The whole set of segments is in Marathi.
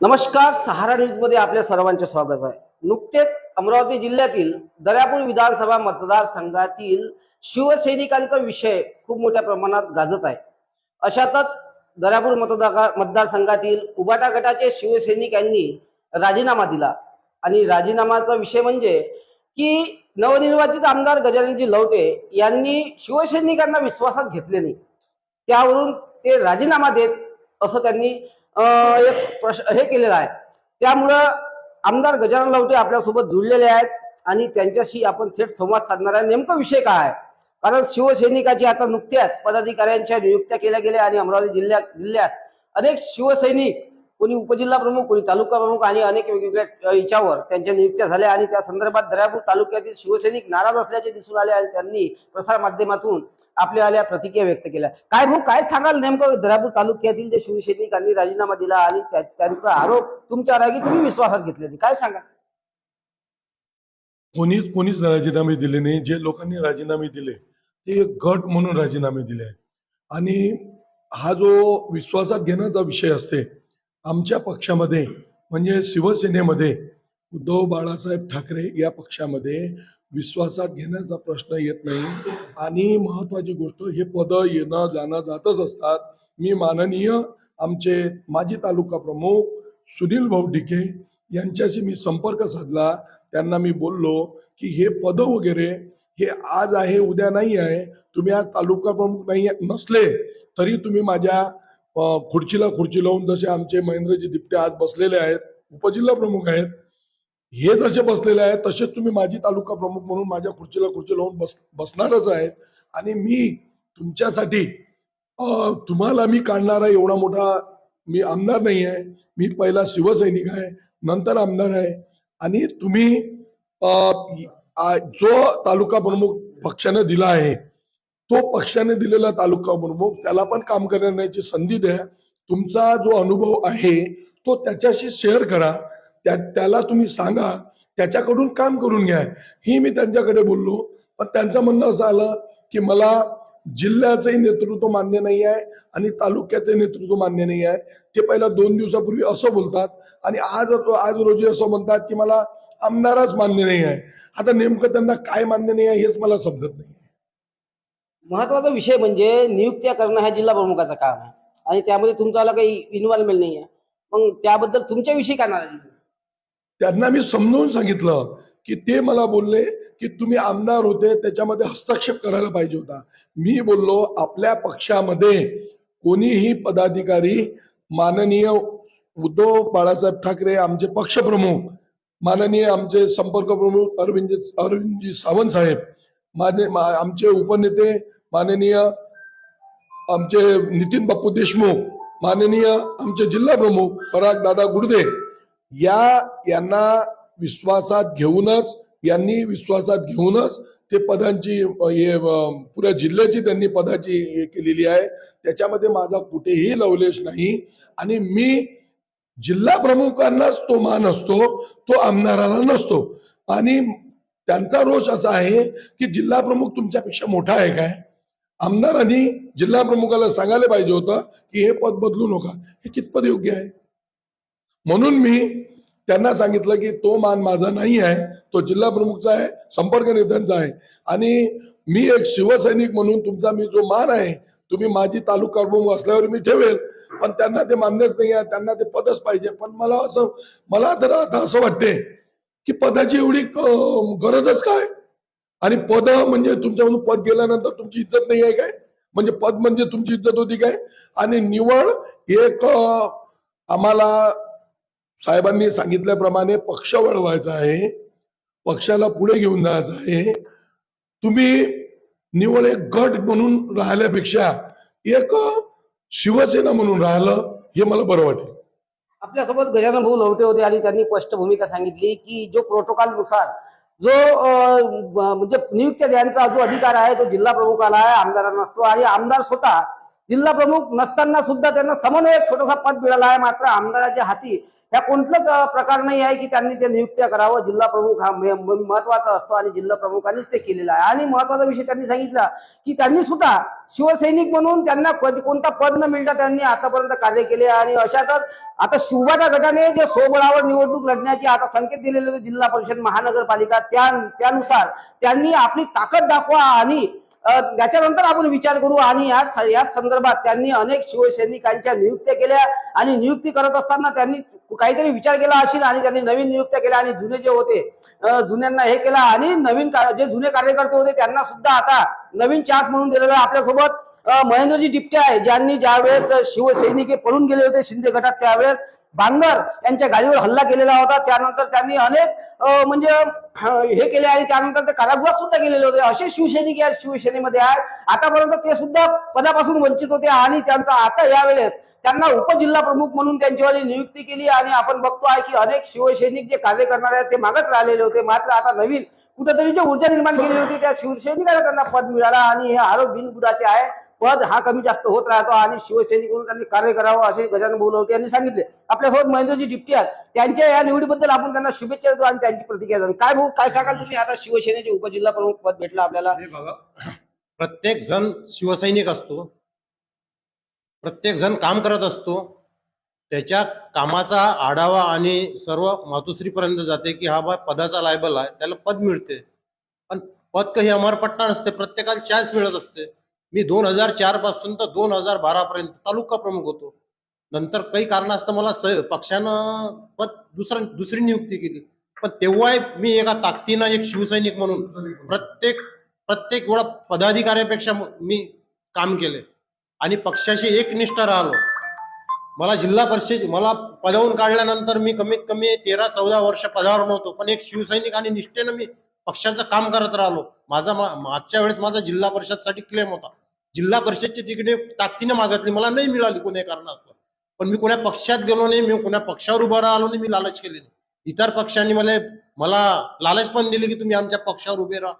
नमस्कार सहारा न्यूजमध्ये आपल्या सर्वांचे स्वागत आहे. नुकतेच अमरावती जिल्ह्यातील दर्यापूर विधानसभा मतदारसंघातील शिवसैनिकांचा विषय खूप मोठ्या प्रमाणात गाजत आहे. अशातच दर्यापूर मतदार मतदारसंघातील उबाटा गटाचे शिवसैनिकांनी राजीनामा दिला. आणि राजीनामाचा विषय म्हणजे की नवनिर्वाचित आमदार गजाननजी लवटे यांनी शिवसैनिकांना विश्वासात घेतले नाही. त्यावरून ते राजीनामा देत असं त्यांनी एक प्रश्न हे केलेलं आहे. त्यामुळं आमदार गजानन लवटे आपल्यासोबत जुळलेले आहेत आणि त्यांच्याशी आपण थेट संवाद साधणार आहे नेमका विषय काय आहे? कारण शिवसैनिकाची आता नुकत्याच पदाधिकाऱ्यांच्या नियुक्त्या केल्या गेल्या आणि अमरावती जिल्ह्यात जिल्ह्यात अनेक शिवसैनिक कोणी उपजिल्हा प्रमुख कोणी तालुका प्रमुख आणि अनेक वेगवेगळ्या याच्यावर त्यांच्या नियुक्त्या झाल्या आणि त्या संदर्भात दर्यापूर तालुक्यातील शिवसैनिक नाराज असल्याचे दिसून आले आणि त्यांनी प्रसार माध्यमातून आपल्या आल्या प्रतिक्रिया व्यक्त केल्या. काय भाऊ काय सांगाल नेमकं दर्यापूर तालुक्यातील जे शिवसैनिकांनी राजीनामा दिला आणि त्यांचा आरोप तुमच्यावर आहे की तुम्ही विश्वासात घेतले काय सांगा? कोणीच कोणीच राजीनामे दिले नाही. जे लोकांनी राजीनामे दिले ते एक गट म्हणून राजीनामे दिले. आणि हा जो विश्वासात घेण्याचा विषय असते आमच्या पक्षामध्ये म्हणजे शिवसेनेमध्ये उद्धव बाळासाहेब ठाकरे या पक्षामध्ये विश्वासात घेण्याचा प्रश्न येत नाही. आणि महत्वाची गोष्ट हे पद येणं जाणं जातच असतात. मी माननीय आमचे माजी तालुका प्रमुख सुनील भाऊ डिके यांच्याशी मी संपर्क साधला. त्यांना मी बोललो की हे पद वगैरे हे आज आहे उद्या नाही आहे. तुम्ही आज तालुका प्रमुख नाही नसले तरी तुम्ही माझ्या खुर्चीला खुर्ची लावून जसे आमचे महेंद्रजी दिपटे आज बसलेले आहेत उपजिल्हा प्रमुख आहेत हे जसे बसलेले आहेत तसेच तुम्ही माझी तालुका प्रमुख म्हणून माझ्या खुर्चीला खुर्ची लावून बस बसणारच आहेत. आणि मी तुमच्यासाठी तुम्हाला मी काढणारा एवढा मोठा मी आमदार नाही आहे मी पहिला शिवसैनिक आहे नंतर आमदार आहे. आणि तुम्ही जो तालुका प्रमुख पक्षाने दिला आहे तो पक्षाने दिलेला तालुका प्रमुख त्याला पण काम करण्याची संधी द्या. तुमचा जो अनुभव आहे तो त्याच्याशी शेअर करा. त्या त्याला तुम्ही सांगा. त्याच्याकडून काम करून घ्या. ही मी त्यांच्याकडे बोललो. पण त्यांचं म्हणणं असं आलं की मला जिल्ह्याचंही नेतृत्व मान्य नाही आहे आणि तालुक्याचे नेतृत्व मान्य नाही आहे. ते पहिला दोन दिवसापूर्वी असं बोलतात आणि आज आज रोजी असं म्हणतात की मला आमदारच मान्य नाही आहे. आता नेमकं त्यांना काय मान्य नाही आहे हेच मला समजत नाही महत्त्वाचा विषय म्हणजे नियुक्त्या करणं हा जिल्हा प्रमुखाचं काम आहे. आणि त्यामध्ये तुमचा काही इन्व्हॉल्वमेंट नाही आहे मग त्याबद्दल तुमच्याविषयी काय नाराजी त्यांना मी समजावून सांगितलं की ते मला बोलले की तुम्ही आमदार होते त्याच्यामध्ये हस्तक्षेप करायला पाहिजे होता. मी बोललो आपल्या पक्षामध्ये कोणीही पदाधिकारी माननीय उद्धव बाळासाहेब ठाकरे आमचे पक्षप्रमुख माननीय आमचे संपर्क प्रमुख अरविंद अरविंदजी सावंत साहेब माझे आमचे उपनेते माननीय आमचे नितीन बापू देशमुख माननीय आमचे जिल्हा प्रमुख पराग दादा गुडदे या यांना विश्वासात घेऊनच यांनी विश्वासात घेऊनच ते पदांची हे पुऱ्या जिल्ह्याची त्यांनी पदाची हे केलेली आहे. त्याच्यामध्ये माझा कुठेही लवलेश नाही. आणि मी जिल्हा प्रमुखांनाच तो मान असतो तो आमदाराला नसतो. आणि त्यांचा रोष असा आहे की जिल्हा प्रमुख तुमच्यापेक्षा मोठा आहे काय? आमदारांनी जिल्हा प्रमुखाला सांगायला पाहिजे होतं की हे पद बदलू नका. हे कितपत योग्य आहे? म्हणून मी त्यांना सांगितलं की तो मान माझा नाही आहे तो जिल्हा प्रमुखचा आहे संपर्क नेत्यांचा आहे. आणि मी एक शिवसैनिक म्हणून तुमचा मी जो मान आहे तुम्ही माझी तालुका प्रमुख असल्यावर मी ठेवेल. पण त्यांना ते मान्यच नाही आहे त्यांना ते पदच पाहिजे. पण मला असं मला तर आता असं वाटते की पदाची एवढी गरजच काय? आणि पद म्हणजे तुमच्यामधून पद गेल्यानंतर तुमची इज्जत नाही आहे काय? म्हणजे पद म्हणजे तुमची इज्जत होती काय? आणि निवड एक आम्हाला साहेबांनी सांगितल्याप्रमाणे पक्ष वळवायचा आहे पक्षाला पुढे घेऊन जायचं आहे. तुम्ही निवड एक गट म्हणून राहिल्यापेक्षा एक शिवसेना म्हणून राहिलं हे मला बरं वाटेल. आपल्यासोबत गजानन भाऊ लवटे होते आणि त्यांनी स्पष्ट भूमिका सांगितली की जो प्रोटोकॉलनुसार जो म्हणजे नियुक्त्या द्यायचा जो अधिकार आहे तो जिल्हा प्रमुखाला आहे आमदारांना असतो. आणि आमदार स्वतः जिल्हा प्रमुख नसताना सुद्धा त्यांना समन्वयक छोटासा पद मिळाला आहे. मात्र आमदाराच्या हाती ह्या कोणतंच प्रकार नाही आहे की त्यांनी ते नियुक्त्या करावं. जिल्हा प्रमुख हा महत्त्वाचा असतो आणि जिल्हा प्रमुखांनीच ते केलेलं आहे. आणि महत्त्वाचा विषय त्यांनी सांगितला की त्यांनी सुद्धा शिवसैनिक म्हणून त्यांना कोणता पद न मिळता त्यांनी आतापर्यंत कार्य केले आणि अशातच आता शिवबाच्या गटाने जे सोबळावर निवडणूक लढण्याचे आता संकेत दिलेले होते जिल्हा परिषद महानगरपालिका त्या त्यानुसार त्यांनी आपली ताकद दाखवा आणि त्याच्यानंतर आपण विचार करू आणि या या संदर्भात त्यांनी अनेक शिवसैनिकांच्या नियुक्त्या केल्या आणि नियुक्ती करत असताना त्यांनी काहीतरी विचार केला असेल आणि त्यांनी नवीन नियुक्त्या केल्या आणि जुने जे होते जुन्यांना हे केलं आणि नवीन का- जे जुने कार्यकर्ते होते त्यांना सुद्धा आता नवीन चान्स म्हणून दिलेला आपल्यासोबत. महेंद्रजी डिपटे आहे ज्यांनी ज्यावेळेस शिवसैनिक पळून गेले होते शिंदे गटात त्यावेळेस बांगर यांच्या गाडीवर हल्ला केलेला होता. त्यानंतर त्यांनी अनेक म्हणजे हे केले आणि त्यानंतर ते कारागृहात सुद्धा गेलेले होते. असे शिवसैनिक या शिवसेनेमध्ये आहेत. आतापर्यंत ते सुद्धा पदापासून वंचित होते आणि त्यांचा आता यावेळेस त्यांना उपजिल्हा प्रमुख म्हणून त्यांच्यावाली नियुक्ती केली आणि आपण बघतो आहे की अनेक शिवसैनिक जे कार्य करणार आहेत ते मागच राहिलेले होते. मात्र आता नवीन कुठेतरी जे ऊर्जा निर्माण केली होती त्या शिवसैनिकाला त्यांना पद मिळाला आणि हे आरोप बिनबुडाचे आहे. पद हा कमी जास्त होत राहतो आणि शिवसैनिक म्हणून त्यांनी कार्य करावं असे गजानन बोलवते यांनी सांगितले. आपल्यासोबत महेंद्रजी डिप्टी आहेत. त्यांच्या या निवडीबद्दल आपण त्यांना शुभेच्छा देतो आणि त्यांची प्रतिक्रिया जाणून. काय भाऊ काय सांगाल तुम्ही? आता शिवसेनेचे उपजिल्हा प्रमुख पद भेटलं आपल्याला. प्रत्येक जण शिवसैनिक असतो. प्रत्येक जण काम करत असतो. त्याच्या कामाचा आढावा आणि सर्व मातुश्रीपर्यंत जाते की हा बा पदाचा लायबल आहे त्याला पद मिळते. पण पद काही अमरपट्टा नसते. प्रत्येकाला चान्स मिळत असते. मी दोन हजार चारपासून तर दोन हजार बारा पर्यंत तालुका प्रमुख होतो. नंतर काही कारणास्तव मला स- पक्षानं पद दुसरा दुसरी नियुक्ती केली. पण तेव्हाही मी एका ताकदीनं एक शिवसैनिक म्हणून प्रत्येक प्रत्येक वेळा पदाधिकाऱ्यापेक्षा मी काम केले. आणि पक्षाशी एकनिष्ठ राहिलो. मला जिल्हा परिषद मला पदावून काढल्यानंतर मी कमीत कमी तेरा चौदा वर्ष पदावर नव्हतो. पण एक शिवसैनिक आणि निष्ठेनं मी पक्षाचं काम करत राहिलो. माझा मागच्या वेळेस माझा जिल्हा परिषदसाठी क्लेम होता. जिल्हा परिषदची तिकडे ताकदीने मागितली. मला नाही मिळाली कोण्या कारणास्तव. पण मी कोण्या पक्षात गेलो नाही मी कोण्या पक्षावर उभा राहिलो नाही मी लालच केली नाही. इतर पक्षांनी मला मला लालच पण दिली की तुम्ही आमच्या पक्षावर उभे राहा.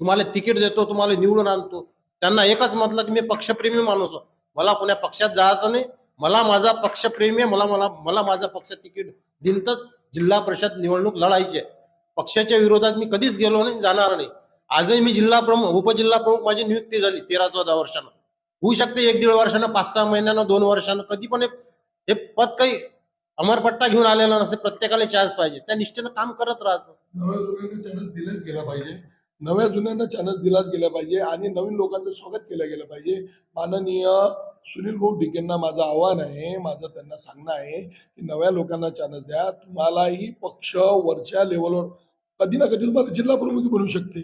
तुम्हाला तिकीट देतो तुम्हाला निवडून आणतो. त्यांना एकच म्हटलं की मी पक्षप्रेमी माणूस मला कोण्या पक्षात जायचं नाही. मला माझा पक्षप्रेमी आहे. मला मला मला माझा पक्ष तिकीट दिनतच जिल्हा परिषद निवडणूक लढायची आहे. पक्षाच्या विरोधात मी कधीच गेलो नाही जाणार नाही. आजही मी जिल्हा प्रमुख उपजिल्हा प्रमुख माझी नियुक्ती झाली तेरा चौदा वर्षानं. होऊ शकते एक दीड वर्षानं पाच सहा महिन्यानं दोन वर्षानं कधी पण हे- पद काही अमरपट्टा घेऊन आलेला नसेल प्रत्येकाला चान्स पाहिजे. त्या निष्ठेनं काम करत राहायचं नव्या जुन्यांना चान्स दिलाच गेला पाहिजे. नव्या जुन्यांना चान्स दिलाच गेला पाहिजे आणि नवीन लोकांचं स्वागत केलं गेलं पाहिजे. माननीय सुनील भाऊ डिकेंना माझं आव्हान आहे माझं त्यांना सांगणं आहे की नव्या लोकांना चान्स द्या. तुम्हालाही पक्ष वरच्या लेवलवर कधी ना कधी तुम्हाला जिल्हा प्रमुखी बनवू शकते.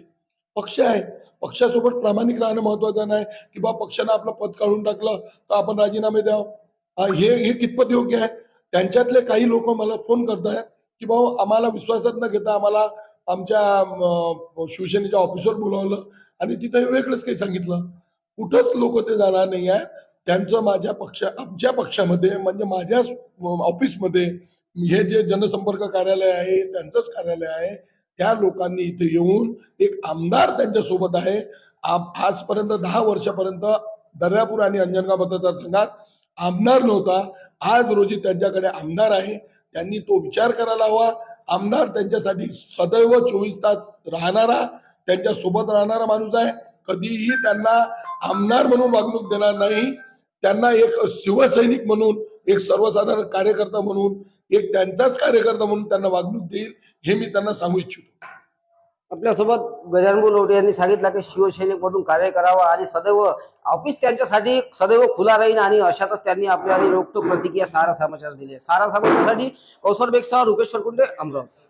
पक्ष आहे पक्षासोबत प्रामाणिक राहणं महत्वाचं नाही की बा पक्षानं आपलं पद काढून टाकलं तर आपण राजीनामे द्यावं. हे हे कितपत योग्य आहे? त्यांच्यातले काही लोक मला फोन करतायत की भाऊ आम्हाला विश्वासात न घेता आम्हाला आमच्या शिवसेनेच्या ऑफिसवर बोलावलं आणि तिथे वेगळंच काही सांगितलं. कुठंच लोक ते जाणार नाही आहे त्यांचं माझ्या पक्ष आमच्या पक्षामध्ये म्हणजे माझ्या ऑफिसमध्ये हे जे जनसंपर्क कार्यालय आहे त्यांचंच कार्यालय आहे. त्या लोकांनी इथे येऊन एक आमदार त्यांच्यासोबत आहे आजपर्यंत दहा वर्षापर्यंत दर्यापूर आणि अंजनगाव मतदारसंघात आमदार नव्हता. आज रोजी त्यांच्याकडे आमदार आहे. त्यांनी तो विचार करायला हवा. आमदार त्यांच्यासाठी सदैव चोवीस तास राहणारा त्यांच्यासोबत राहणारा माणूस आहे. कधीही त्यांना आमदार म्हणून वागणूक देणार नाही. त्यांना एक शिवसैनिक म्हणून एक सर्वसाधारण कार्यकर्ता म्हणून एक त्यांचाच कार्यकर्ता म्हणून त्यांना वागणूक देईल. हे मी त्यांना सांगू इच्छितो आपल्यासोबत गजानन लोटे यांनी सांगितलं की शिवसैनिक म्हणून कार्य करावं आणि सदैव ऑफिस त्यांच्यासाठी सदैव खुला राहील आणि अशातच त्यांनी आपल्याला रोखतो प्रतिक्रिया सारा समाचार दिली आहे. सारा समाचारासाठी कौसर बेगसह रुपेश कुंडे अमरावती